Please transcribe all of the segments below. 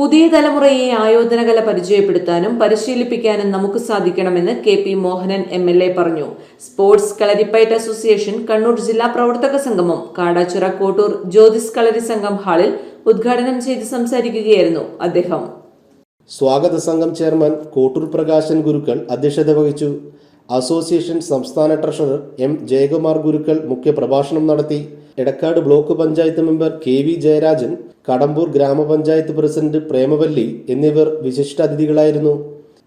പുതിയ തലമുറയെ ആയോധനകല പരിചയപ്പെടുത്താനും പരിശീലിപ്പിക്കാനും നമുക്ക് സാധിക്കണമെന്ന് K P Mohanan M L A പറഞ്ഞു. സ്പോർട്സ് കളരിപ്പയറ്റ് അസോസിയേഷൻ കണ്ണൂർ ജില്ലാ പ്രവർത്തക സംഗമം കാടാച്ചിറ കോട്ടൂർ ജ്യോതിസ് കളരി സംഘം ഹാളിൽ ഉദ്ഘാടനം ചെയ്ത് സംസാരിക്കുകയായിരുന്നു അദ്ദേഹം. സ്വാഗത സംഘം ചെയർമാൻ കോട്ടൂർ പ്രകാശൻ ഗുരുക്കൾ അധ്യക്ഷത വഹിച്ചു. അസോസിയേഷൻ സംസ്ഥാന ട്രഷറർ എം ജയകുമാർ ഗുരുക്കൾ മുഖ്യപ്രഭാഷണം നടത്തി. Edakkad block panchayat member K V Jayarajan Kadambur ഗ്രാമപഞ്ചായത്ത് പ്രസിഡന്റ് പ്രേമവല്ലി എന്നിവർ വിശിഷ്ടാതിഥികളായിരുന്നു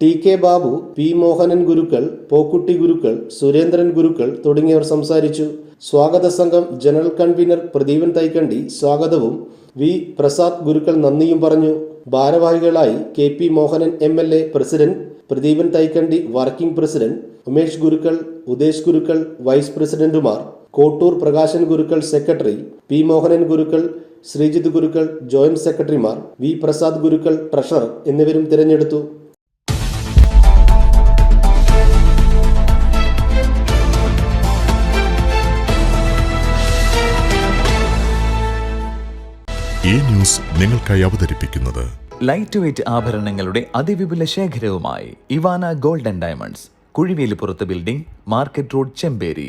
T K Babu P Mohanan Gurukkal Pokkutty Gurukkal Surendran Gurukkal തുടങ്ങിയവർ സംസാരിച്ചു. സ്വാഗത സംഘം ജനറൽ കൺവീനർ പ്രദീപൻ തൈക്കണ്ടി സ്വാഗതവും വി പ്രസാദ് ഗുരുക്കൾ നന്ദിയും പറഞ്ഞു. ഭാരവാഹികളായി K P Mohanan M L A president Pradeepan Thaikandi working president Umesh Gurukkal Udesh Gurukkal vice പ്രസിഡന്റുമാർ. Kottur Prakashan Gurukkal secretary P Mohanan Gurukkal Sreejith Gurukkal joint സെക്രട്ടറിമാർ വി പ്രസാദ് ഗുരുക്കൾ ട്രഷറർ എന്നിവരും തിരഞ്ഞെടുത്തു. ഈ news നിങ്ങൾക്കായി അവതരിപ്പിക്കുന്നത് ലൈറ്റ് വെയ്റ്റ് ആഭരണങ്ങളുടെ അതിവിപുല ശേഖരവുമായി Ivana golden diamonds Kuzhivelippurath building market road Chemperi.